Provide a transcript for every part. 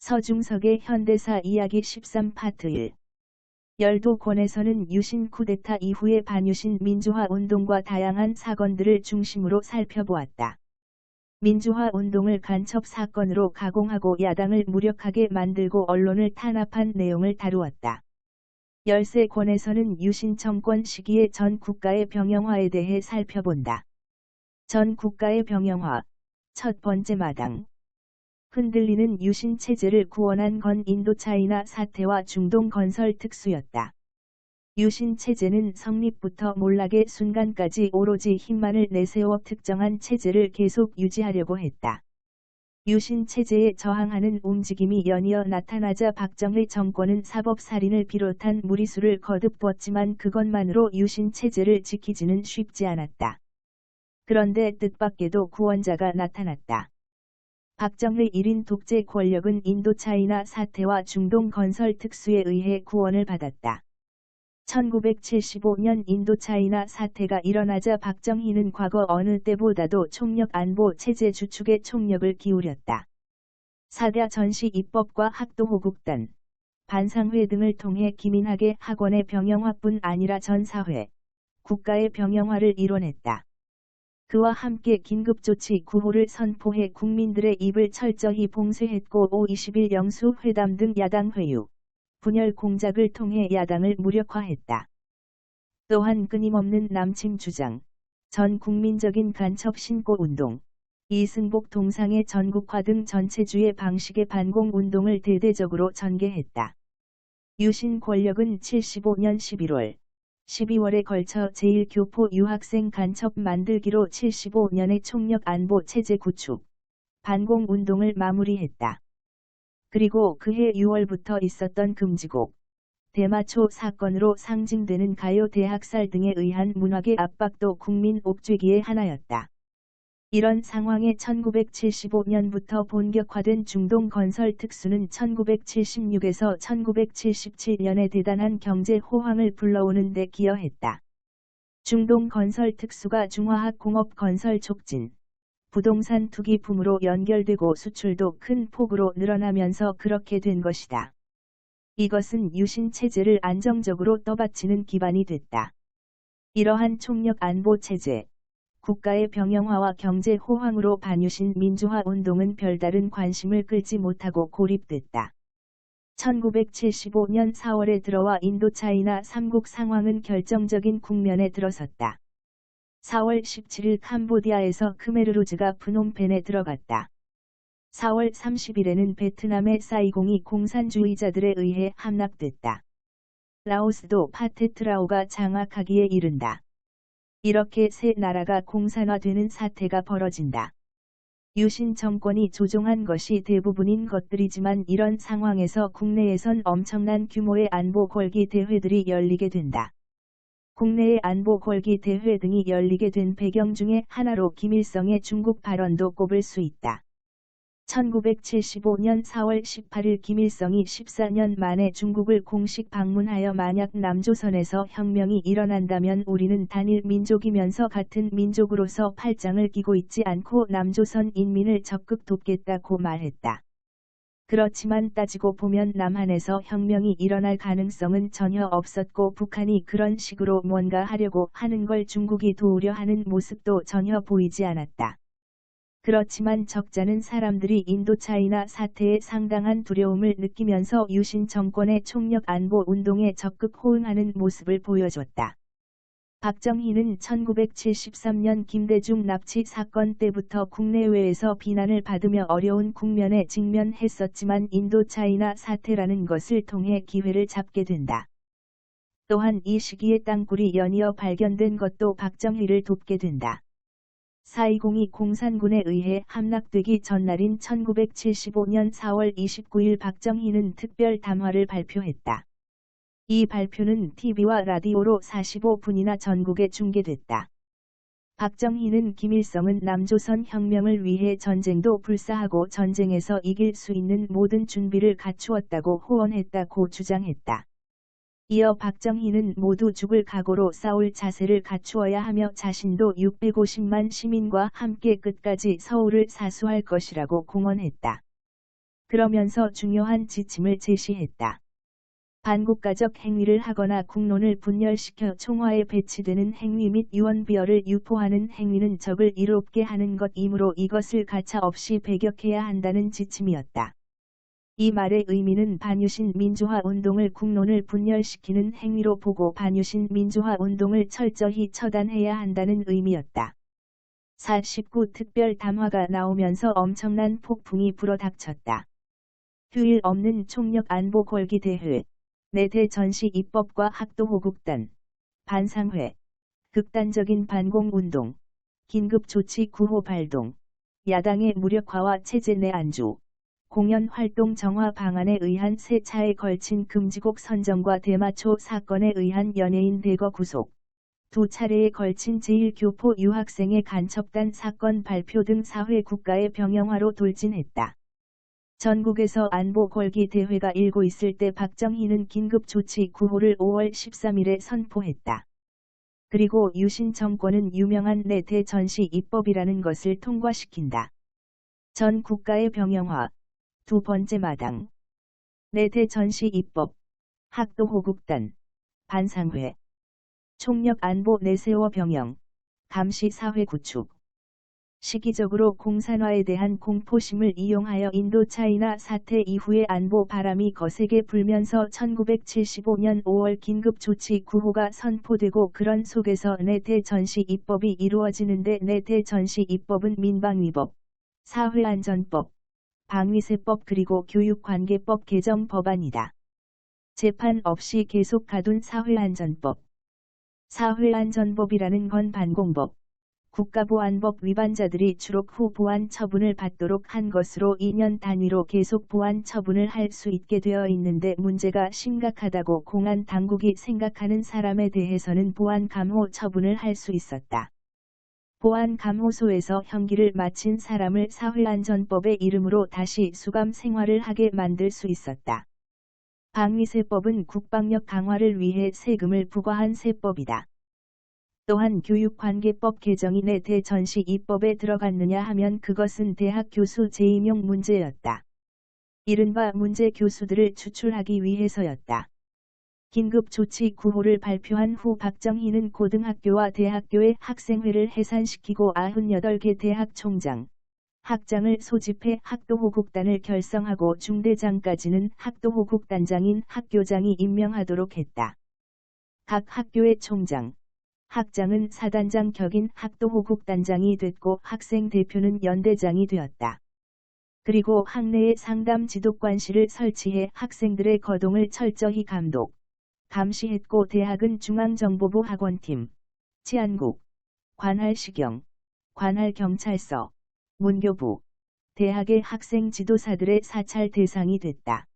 서중석의 현대사 이야기 13파트 1 열도권에서는 유신 쿠데타 이후의 반유신 민주화 운동과 다양한 사건들을 중심으로 살펴보았다. 민주화 운동을 간첩 사건으로 가공하고 야당을 무력하게 만들고 언론을 탄압한 내용을 다루었다. 열세권에서는 유신 정권 시기의 전 국가의 병영화에 대해 살펴본다. 전 국가의 병영화 첫 번째 마당 흔들리는 유신 체제를 구원한 건 인도차이나 사태와 중동 건설 특수였다. 유신 체제는 성립부터 몰락의 순간까지 오로지 힘만을 내세워 특정한 체제를 계속 유지하려고 했다. 유신 체제에 저항하는 움직임이 연이어 나타나자 박정희 정권은 사법살인을 비롯한 무리수를 거듭부었지만 그것만으로 유신 체제를 지키지는 쉽지 않았다. 그런데 뜻밖에도 구원자가 나타났다. 박정희 1인 독재 권력은 인도차이나 사태와 중동 건설 특수에 의해 구원을 받았다. 1975년 인도차이나 사태가 일어나자 박정희는 과거 어느 때보다도 총력 안보 체제 주축에 총력을 기울였다. 사대 전시 입법과 학도호국단, 반상회 등을 통해 기민하게 학원의 병영화뿐 아니라 전 사회, 국가의 병영화를 이뤄냈다. 그와 함께 긴급조치 구호를 선포해 국민들의 입을 철저히 봉쇄했고 5.21 영수 회담 등 야당 회유, 분열 공작을 통해 야당을 무력화했다. 또한 끊임없는 남침 주장, 전 국민적인 간첩 신고 운동, 이승복 동상의 전국화 등 전체주의 방식의 반공 운동을 대대적으로 전개했다. 유신 권력은 75년 11월, 12월에 걸쳐 제1교포 유학생 간첩 만들기로 75년의 총력 안보 체제 구축, 반공 운동을 마무리했다. 그리고 그해 6월부터 있었던 금지곡, 대마초 사건으로 상징되는 가요 대학살 등에 의한 문학의 압박도 국민 옥죄기의 하나였다. 이런 상황에 1975년부터 본격화된 중동 건설 특수는 1976에서 1977년에 대단한 경제 호황을 불러오는 데 기여했다. 중동 건설 특수가 중화학 공업 건설 촉진, 부동산 투기 붐으로 연결되고 수출도 큰 폭으로 늘어나면서 그렇게 된 것이다. 이것은 유신 체제를 안정적으로 떠받치는 기반이 됐다. 이러한 총력 안보 체제, 국가의 병영화와 경제 호황으로 반유신 민주화 운동은 별다른 관심을 끌지 못하고 고립됐다. 1975년 4월에 들어와 인도차이나 삼국 상황은 결정적인 국면에 들어섰다. 4월 17일 캄보디아에서 크메르루즈가 프놈펜에 들어갔다. 4월 30일에는 베트남의 사이공이 공산주의자들에 의해 함락됐다. 라오스도 파테트라오가 장악하기에 이른다. 이렇게 세 나라가 공산화되는 사태가 벌어진다. 유신 정권이 조종한 것이 대부분인 것들이지만 이런 상황에서 국내에선 엄청난 규모의 안보 골기 대회들이 열리게 된다. 국내의 안보 골기 대회 등이 열리게 된 배경 중에 하나로 김일성의 중국 발언도 꼽을 수 있다. 1975년 4월 18일 김일성이 14년 만에 중국을 공식 방문하여 만약 남조선에서 혁명이 일어난다면 우리는 단일 민족이면서 같은 민족으로서 팔짱을 끼고 있지 않고 남조선 인민을 적극 돕겠다고 말했다. 그렇지만 따지고 보면 남한에서 혁명이 일어날 가능성은 전혀 없었고 북한이 그런 식으로 뭔가 하려고 하는 걸 중국이 도우려 하는 모습도 전혀 보이지 않았다. 그렇지만 적잖은 사람들이 인도차이나 사태에 상당한 두려움을 느끼면서 유신 정권의 총력 안보 운동에 적극 호응하는 모습을 보여줬다. 박정희는 1973년 김대중 납치 사건 때부터 국내외에서 비난을 받으며 어려운 국면에 직면했었지만 인도차이나 사태라는 것을 통해 기회를 잡게 된다. 또한 이 시기에 땅굴이 연이어 발견된 것도 박정희를 돕게 된다. 420이 공산군에 의해 함락되기 전날인 1975년 4월 29일 박정희는 특별 담화를 발표했다. 이 발표는 TV와 라디오로 45분이나 전국에 중계됐다. 박정희는 김일성은 남조선 혁명을 위해 전쟁도 불사하고 전쟁에서 이길 수 있는 모든 준비를 갖추었다고 호언했다고 주장했다. 이어 박정희는 모두 죽을 각오로 싸울 자세를 갖추어야 하며 자신도 650만 시민과 함께 끝까지 서울을 사수할 것이라고 공언했다. 그러면서 중요한 지침을 제시했다. 반국가적 행위를 하거나 국론을 분열시켜 총화에 배치되는 행위 및 유언비어를 유포하는 행위는 적을 이롭게 하는 것이므로 이것을 가차 없이 배격해야 한다는 지침이었다. 이 말의 의미는 반유신 민주화 운동을 국론을 분열시키는 행위로 보고 반유신 민주화 운동을 철저히 처단해야 한다는 의미였다. 49 특별 담화가 나오면서 엄청난 폭풍이 불어닥쳤다. 휴일 없는 총력 안보 골기 대회, 내대 전시 입법과 학도 호국단, 반상회, 극단적인 반공 운동, 긴급 조치 구호 발동, 야당의 무력화와 체제 내 안주, 공연 활동 정화 방안에 의한 세 차에 걸친 금지곡 선정과 대마초 사건에 의한 연예인 대거 구속, 두 차례에 걸친 제1교포 유학생의 간첩단 사건 발표 등 사회 국가의 병영화로 돌진했다. 전국에서 안보 걸기 대회가 일고 있을 때 박정희는 긴급조치 구호를 5월 13일에 선포했다. 그리고 유신 정권은 유명한 내대 전시 입법이라는 것을 통과시킨다. 전 국가의 병영화 두 번째 마당. 내대 전시 입법. 학도 호국단. 반상회. 총력 안보 내세워 병영. 감시 사회 구축. 시기적으로 공산화에 대한 공포심을 이용하여 인도차이나 사태 이후의 안보 바람이 거세게 불면서 1975년 5월 긴급조치 구호가 선포되고 그런 속에서 내대 전시 입법이 이루어지는데 내대 전시 입법은 민방위법, 사회안전법, 방위세법 그리고 교육관계법 개정 법안이다. 재판 없이 계속 가둔 사회안전법. 사회안전법이라는 건 반공법. 국가보안법 위반자들이 추록 후 보안 처분을 받도록 한 것으로 2년 단위로 계속 보안 처분을 할 수 있게 되어 있는데 문제가 심각하다고 공안 당국이 생각하는 사람에 대해서는 보안 감호 처분을 할 수 있었다. 보안 감호소에서 형기를 마친 사람을 사회안전법의 이름으로 다시 수감 생활을 하게 만들 수 있었다. 방위세법은 국방력 강화를 위해 세금을 부과한 세법이다. 또한 교육관계법 개정이 내 대전시 입법에 들어갔느냐 하면 그것은 대학 교수 재임용 문제였다. 이른바 문제 교수들을 추출하기 위해서였다. 긴급조치 구호를 발표한 후 박정희는 고등학교와 대학교의 학생회를 해산시키고 98개 대학 총장, 학장을 소집해 학도호국단을 결성하고 중대장까지는 학도호국단장인 학교장이 임명하도록 했다. 각 학교의 총장, 학장은 사단장 격인 학도호국단장이 됐고 학생 대표는 연대장이 되었다. 그리고 학내에 상담 지도관실을 설치해 학생들의 거동을 철저히 감독, 감시했고 대학은 중앙정보부 학원팀, 치안국, 관할시경, 관할경찰서, 문교부, 대학의 학생 지도사들의 사찰 대상이 됐다.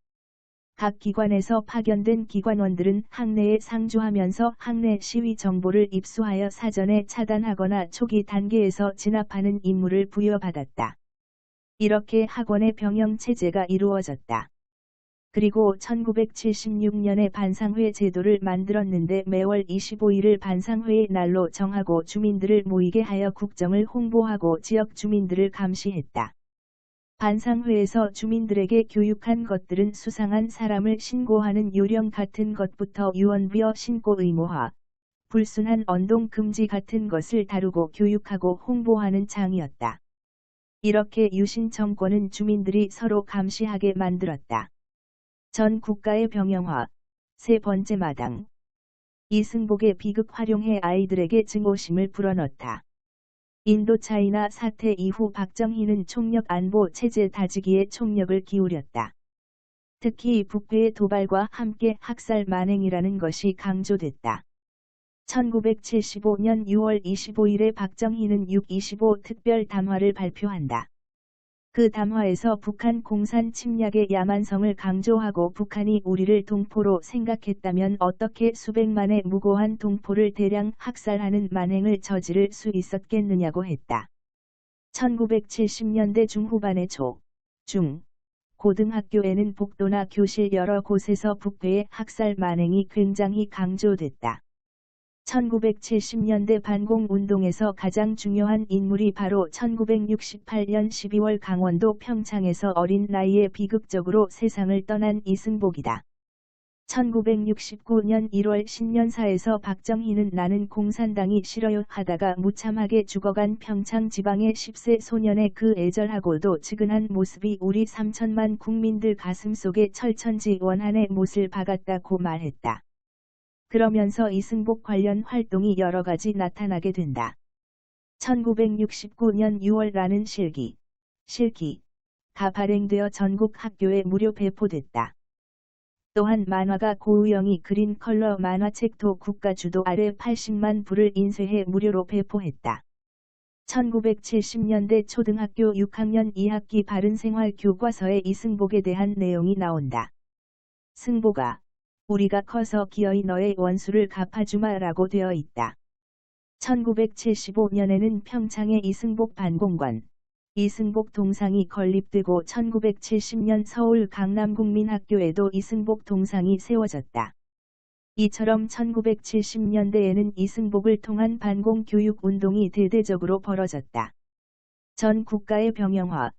각 기관에서 파견된 기관원들은 학내에 상주하면서 학내 시위 정보를 입수하여 사전에 차단하거나 초기 단계에서 진압하는 임무를 부여받았다. 이렇게 학원의 병영 체제가 이루어졌다. 그리고 1976년에 반상회 제도를 만들었는데 매월 25일을 반상회의 날로 정하고 주민들을 모이게 하여 국정을 홍보하고 지역 주민들을 감시했다. 반상회에서 주민들에게 교육한 것들은 수상한 사람을 신고하는 요령 같은 것부터 유언비어 신고 의무화, 불순한 언동 금지 같은 것을 다루고 교육하고 홍보하는 장이었다. 이렇게 유신 정권은 주민들이 서로 감시하게 만들었다. 전 국가의 병영화. 세 번째 마당. 이승복의 비극 활용해 아이들에게 증오심을 불어넣다. 인도차이나 사태 이후 박정희는 총력 안보 체제 다지기에 총력을 기울였다. 특히 북괴의 도발과 함께 학살 만행이라는 것이 강조됐다. 1975년 6월 25일에 박정희는 6.25 특별 담화를 발표한다. 그 담화에서 북한 공산 침략의 야만성을 강조하고 북한이 우리를 동포로 생각했다면 어떻게 수백만의 무고한 동포를 대량 학살하는 만행을 저지를 수 있었겠느냐고 했다. 1970년대 중후반의 초, 중, 고등학교에는 복도나 교실 여러 곳에서 북괴의 학살 만행이 굉장히 강조됐다. 1970년대 반공운동에서 가장 중요한 인물이 바로 1968년 12월 강원도 평창에서 어린 나이에 비극적으로 세상을 떠난 이승복이다. 1969년 1월 신년사에서 박정희는 나는 공산당이 싫어요 하다가 무참하게 죽어간 평창 지방의 10세 소년의 그 애절하고도 측은한 모습이 우리 3천만 국민들 가슴속에 철천지 원한의 못을 박았다고 말했다. 그러면서 이승복 관련 활동이 여러 가지 나타나게 된다. 1969년 6월라는 실기, 실기가 발행되어 전국 학교에 무료 배포됐다. 또한 만화가 고우영이 그린 컬러 만화책도 국가 주도 아래 80만 부를 인쇄해 무료로 배포했다. 1970년대 초등학교 6학년 2학기 바른생활 교과서에 이승복에 대한 내용이 나온다. 승복아, 우리가 커서 기어이 너의 원수를 갚아주마라고 되어 있다. 1975년에는 평창의 이승복 반공관, 이승복 동상이 건립되고 1970년 서울 강남국민학교에도 이승복 동상이 세워졌다. 이처럼 1970년대에는 이승복을 통한 반공교육 운동이 대대적으로 벌어졌다. 전 국가의 병영화,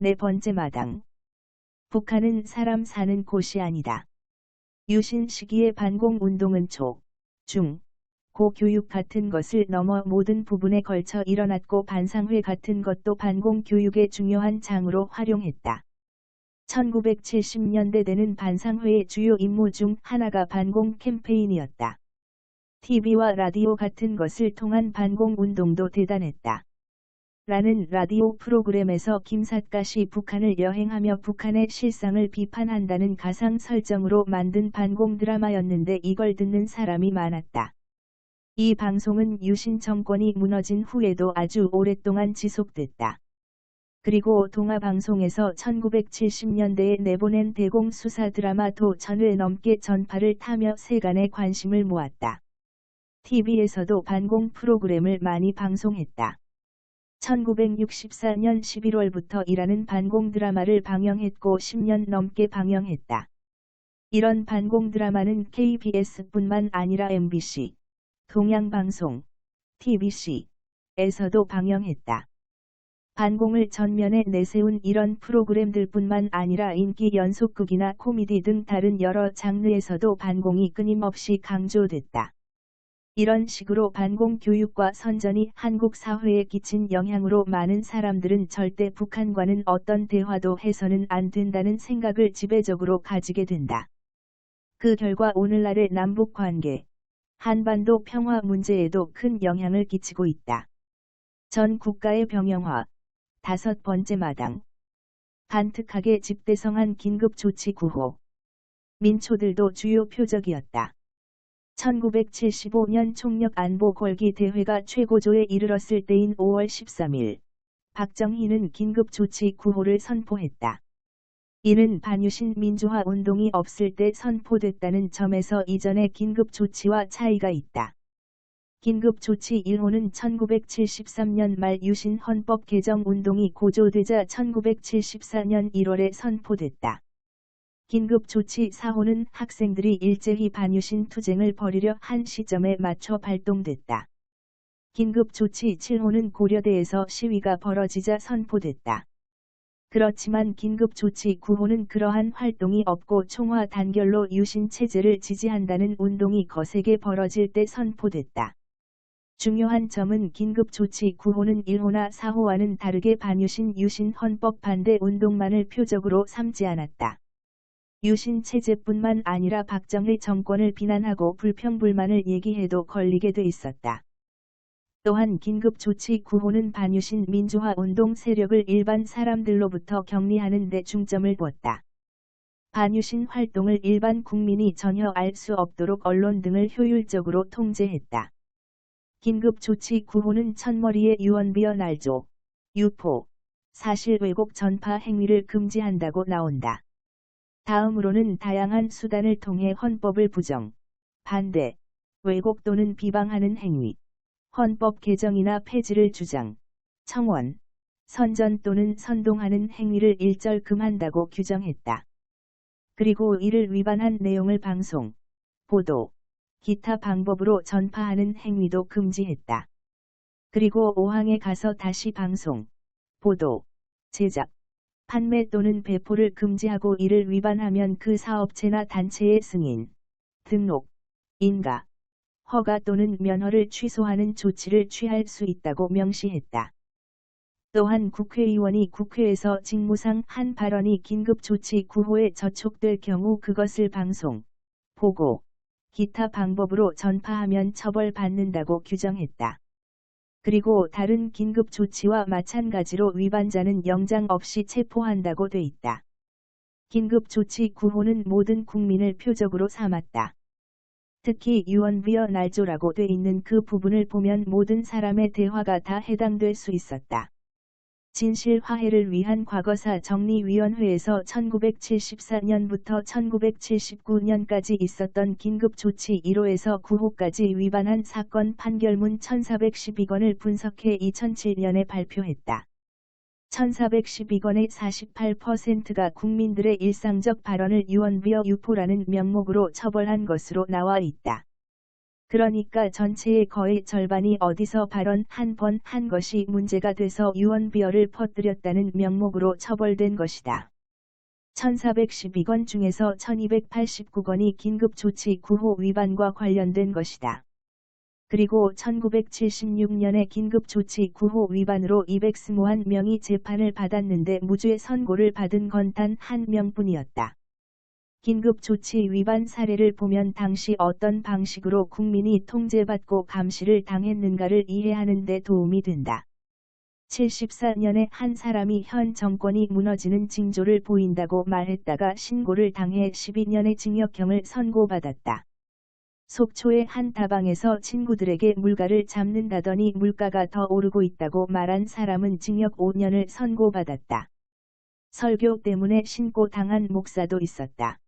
네 번째 마당. 북한은 사람 사는 곳이 아니다. 유신 시기의 반공운동은 초, 중, 고 교육 같은 것을 넘어 모든 부분에 걸쳐 일어났고 반상회 같은 것도 반공 교육의 중요한 장으로 활용했다. 1970년대 되는 반상회의 주요 임무 중 하나가 반공 캠페인이었다. TV와 라디오 같은 것을 통한 반공 운동도 대단했다. 라는 라디오 프로그램에서 김삿갓이 북한을 여행하며 북한의 실상을 비판한다는 가상 설정으로 만든 반공 드라마였는데 이걸 듣는 사람이 많았다. 이 방송은 유신 정권이 무너진 후에도 아주 오랫동안 지속됐다. 그리고 동아방송에서 1970년대에 내보낸 대공 수사 드라마 도 전회 넘게 전파를 타며 세간의 관심을 모았다. TV에서도 반공 프로그램을 많이 방송했다. 1964년 11월부터 이라는 반공 드라마를 방영했고 10년 넘게 방영했다. 이런 반공 드라마는 KBS뿐만 아니라 MBC, 동양방송, TBC에서도 방영했다. 반공을 전면에 내세운 이런 프로그램들뿐만 아니라 인기 연속극이나 코미디 등 다른 여러 장르에서도 반공이 끊임없이 강조됐다. 이런 식으로 반공 교육과 선전이 한국 사회에 끼친 영향으로 많은 사람들은 절대 북한과는 어떤 대화도 해서는 안 된다는 생각을 지배적으로 가지게 된다. 그 결과 오늘날의 남북 관계, 한반도 평화 문제에도 큰 영향을 끼치고 있다. 전 국가의 병영화, 다섯 번째 마당. 반특하게 집대성한 긴급조치 구호. 민초들도 주요 표적이었다. 1975년 총력 안보 골기 대회가 최고조에 이르렀을 때인 5월 13일, 박정희는 긴급조치 구호를 선포했다. 이는 반유신 민주화 운동이 없을 때 선포됐다는 점에서 이전의 긴급조치와 차이가 있다. 긴급조치 1호는 1973년 말 유신 헌법 개정 운동이 고조되자 1974년 1월에 선포됐다. 긴급조치 4호는 학생들이 일제히 반유신 투쟁을 벌이려 한 시점에 맞춰 발동됐다. 긴급조치 7호는 고려대에서 시위가 벌어지자 선포됐다. 그렇지만 긴급조치 9호는 그러한 활동이 없고 총화 단결로 유신 체제를 지지한다는 운동이 거세게 벌어질 때 선포됐다. 중요한 점은 긴급조치 9호는 1호나 4호와는 다르게 반유신 유신 헌법 반대 운동만을 표적으로 삼지 않았다. 유신 체제뿐만 아니라 박정희 정권을 비난하고 불평불만을 얘기해도 걸리게 돼 있었다. 또한 긴급조치 9호는 반유신 민주화 운동 세력을 일반 사람들로부터 격리하는 데 중점을 두었다. 반유신 활동을 일반 국민이 전혀 알 수 없도록 언론 등을 효율적으로 통제했다. 긴급조치 9호는 첫머리에 유언비어 날조, 유포, 사실 왜곡 전파 행위를 금지한다고 나온다. 다음으로는 다양한 수단을 통해 헌법을 부정, 반대, 왜곡 또는 비방하는 행위, 헌법 개정이나 폐지를 주장, 청원, 선전 또는 선동하는 행위를 일절 금한다고 규정했다. 그리고 이를 위반한 내용을 방송, 보도, 기타 방법으로 전파하는 행위도 금지했다. 그리고 5항에 가서 다시 방송, 보도, 제작, 판매 또는 배포를 금지하고 이를 위반하면 그 사업체나 단체의 승인, 등록, 인가, 허가 또는 면허를 취소하는 조치를 취할 수 있다고 명시했다. 또한 국회의원이 국회에서 직무상 한 발언이 긴급조치 구호에 저촉될 경우 그것을 방송, 보고, 기타 방법으로 전파하면 처벌받는다고 규정했다. 그리고 다른 긴급 조치와 마찬가지로 위반자는 영장 없이 체포한다고 돼 있다. 긴급 조치 구호는 모든 국민을 표적으로 삼았다. 특히 유언비어 날조라고 돼 있는 그 부분을 보면 모든 사람의 대화가 다 해당될 수 있었다. 진실 화해를 위한 과거사 정리위원회에서 1974년부터 1979년까지 있었던 긴급조치 1호에서 9호까지 위반한 사건 판결문 1412건을 분석해 2007년에 발표했다. 1412건의 48%가 국민들의 일상적 발언을 유언비어 유포라는 명목으로 처벌한 것으로 나와 있다. 그러니까 전체의 거의 절반이 어디서 발언 한번한 것이 문제가 돼서 유언비어를 퍼뜨렸다는 명목으로 처벌된 것이다. 1412건 중에서 1289건이 긴급조치 구호 위반과 관련된 것이다. 그리고 1976년에 긴급조치 구호 위반으로 221명이 재판을 받았는데 무죄 선고를 받은 건 단 한 명뿐이었다. 긴급조치 위반 사례를 보면 당시 어떤 방식으로 국민이 통제받고 감시를 당했는가를 이해하는 데 도움이 된다. 74년에 한 사람이 현 정권이 무너지는 징조를 보인다고 말했다가 신고를 당해 12년의 징역형을 선고받았다. 속초의 한 다방에서 친구들에게 물가를 잡는다더니 물가가 더 오르고 있다고 말한 사람은 징역 5년을 선고받았다. 설교 때문에 신고 당한 목사도 있었다.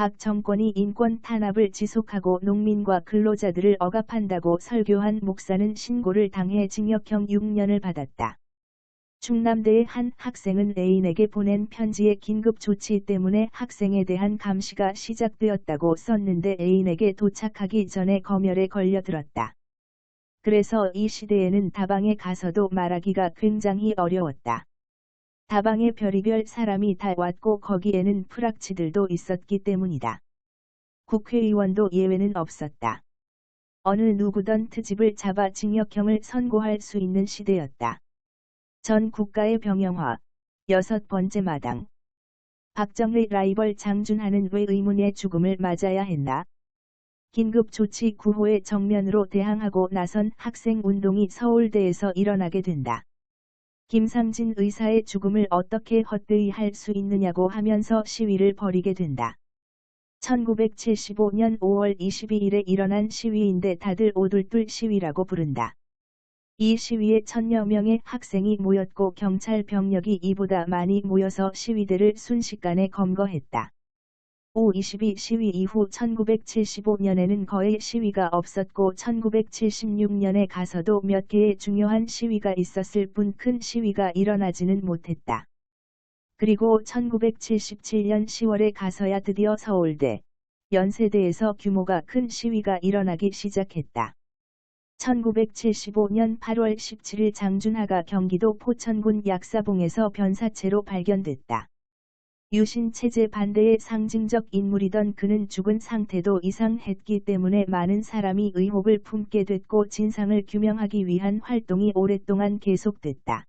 박 정권이 인권 탄압을 지속하고 농민과 근로자들을 억압한다고 설교한 목사는 신고를 당해 징역형 6년을 받았다. 충남대의 한 학생은 애인에게 보낸 편지의 긴급 조치 때문에 학생에 대한 감시가 시작되었다고 썼는데 애인에게 도착하기 전에 검열에 걸려들었다. 그래서 이 시대에는 다방에 가서도 말하기가 굉장히 어려웠다. 다방에 별이별 사람이 다 왔고 거기에는 프락치들도 있었기 때문이다. 국회의원도 예외는 없었다. 어느 누구던 트집을 잡아 징역형을 선고할 수 있는 시대였다. 전 국가의 병영화. 여섯 번째 마당. 박정의 라이벌 장준하는 왜 의문의 죽음을 맞아야 했나? 긴급 조치 구호에 정면으로 대항하고 나선 학생 운동이 서울대에서 일어나게 된다. 김상진 의사의 죽음을 어떻게 헛되이 할 수 있느냐고 하면서 시위를 벌이게 된다. 1975년 5월 22일에 일어난 시위인데 다들 오돌돌 시위라고 부른다. 이 시위에 천여 명의 학생이 모였고 경찰 병력이 이보다 많이 모여서 시위대를 순식간에 검거했다. 5.22 시위 이후 1975년에는 거의 시위가 없었고 1976년에 가서도 몇 개의 중요한 시위가 있었을 뿐 큰 시위가 일어나지는 못했다. 그리고 1977년 10월에 가서야 드디어 서울대, 연세대에서 규모가 큰 시위가 일어나기 시작했다. 1975년 8월 17일 장준하가 경기도 포천군 약사봉에서 변사체로 발견됐다. 유신 체제 반대의 상징적 인물이던 그는 죽은 상태도 이상했기 때문에 많은 사람이 의혹을 품게 됐고 진상을 규명하기 위한 활동이 오랫동안 계속됐다.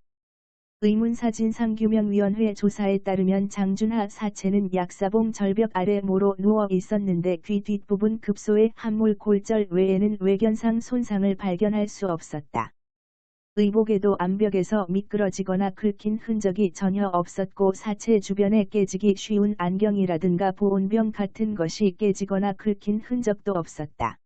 의문사진상규명위원회 조사에 따르면 장준하 사체는 약사봉 절벽 아래 모로 누워 있었는데 귀 뒷부분 급소의 함몰 골절 외에는 외견상 손상을 발견할 수 없었다. 의복에도 암벽에서 미끄러지거나 긁힌 흔적이 전혀 없었고 사체 주변에 깨지기 쉬운 안경이라든가 보온병 같은 것이 깨지거나 긁힌 흔적도 없었다.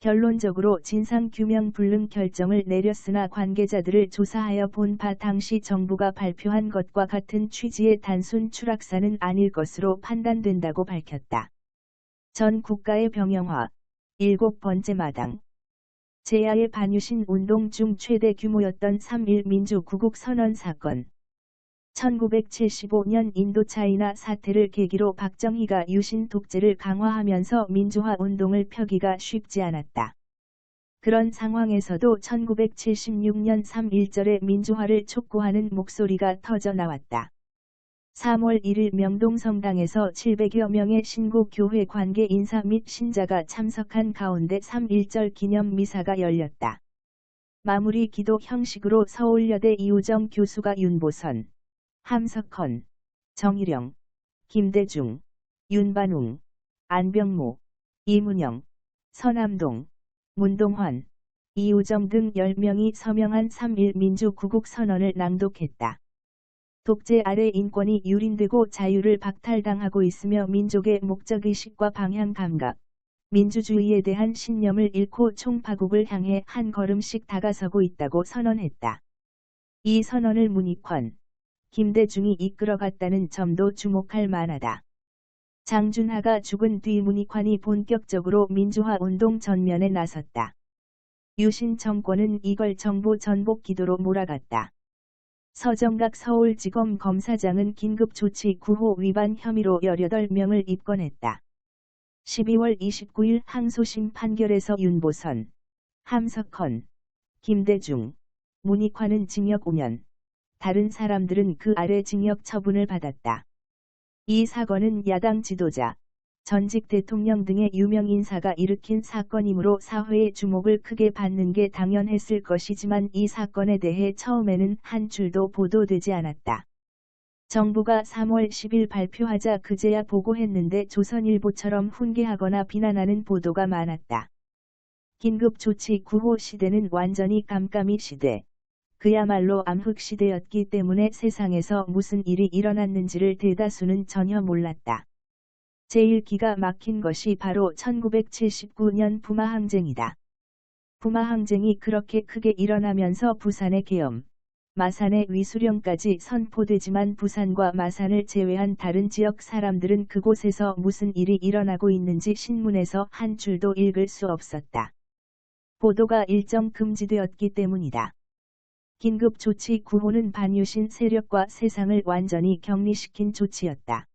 결론적으로 진상규명 불능 결정을 내렸으나 관계자들을 조사하여 본 바 당시 정부가 발표한 것과 같은 취지의 단순 추락사는 아닐 것으로 판단된다고 밝혔다. 전 국가의 병영화 일곱 번째 마당 제야의 반유신 운동 중 최대 규모였던 3.1 민주 구국 선언 사건 1975년 인도차이나 사태를 계기로 박정희가 유신 독재를 강화하면서 민주화 운동을 펴기가 쉽지 않았다. 그런 상황에서도 1976년 3.1절의 민주화를 촉구하는 목소리가 터져 나왔다. 3월 1일 명동성당에서 700여 명의 신고 교회 관계 인사 및 신자가 참석한 가운데 3.1절 기념 미사가 열렸다. 마무리 기도 형식으로 서울여대 이우정 교수가 윤보선, 함석헌, 정일영, 김대중, 윤반웅, 안병모, 이문영, 서남동, 문동환, 이우정 등 10명이 서명한 3.1 민주구국 선언을 낭독했다. 독재 아래 인권이 유린되고 자유를 박탈당하고 있으며 민족의 목적의식과 방향 감각, 민주주의에 대한 신념을 잃고 총파국을 향해 한 걸음씩 다가서고 있다고 선언했다. 이 선언을 문익환, 김대중이 이끌어갔다는 점도 주목할 만하다. 장준하가 죽은 뒤 문익환이 본격적으로 민주화 운동 전면에 나섰다. 유신 정권은 이걸 정부 전복 기도로 몰아갔다. 서정각 서울지검 검사장은 긴급조치 9호 위반 혐의로 18명을 입건했다. 12월 29일 항소심 판결에서 윤보선, 함석헌, 김대중, 문익환은 징역 5년, 다른 사람들은 그 아래 징역 처분을 받았다. 이 사건은 야당 지도자, 전직 대통령 등의 유명 인사가 일으킨 사건이므로 사회의 주목을 크게 받는 게 당연했을 것이지만 이 사건에 대해 처음에는 한 줄도 보도되지 않았다. 정부가 3월 10일 발표하자 그제야 보고했는데 조선일보처럼 훈계하거나 비난하는 보도가 많았다. 긴급조치 9호 시대는 완전히 깜깜이 시대. 그야말로 암흑 시대였기 때문에 세상에서 무슨 일이 일어났는지를 대다수는 전혀 몰랐다. 제일 기가 막힌 것이 바로 1979년 부마항쟁이다. 부마항쟁이 그렇게 크게 일어나면서 부산의 계엄, 마산의 위수령까지 선포되지만 부산과 마산을 제외한 다른 지역 사람들은 그곳에서 무슨 일이 일어나고 있는지 신문에서 한 줄도 읽을 수 없었다. 보도가 일정 금지되었기 때문이다. 긴급 조치 9호는 반유신 세력과 세상을 완전히 격리시킨 조치였다.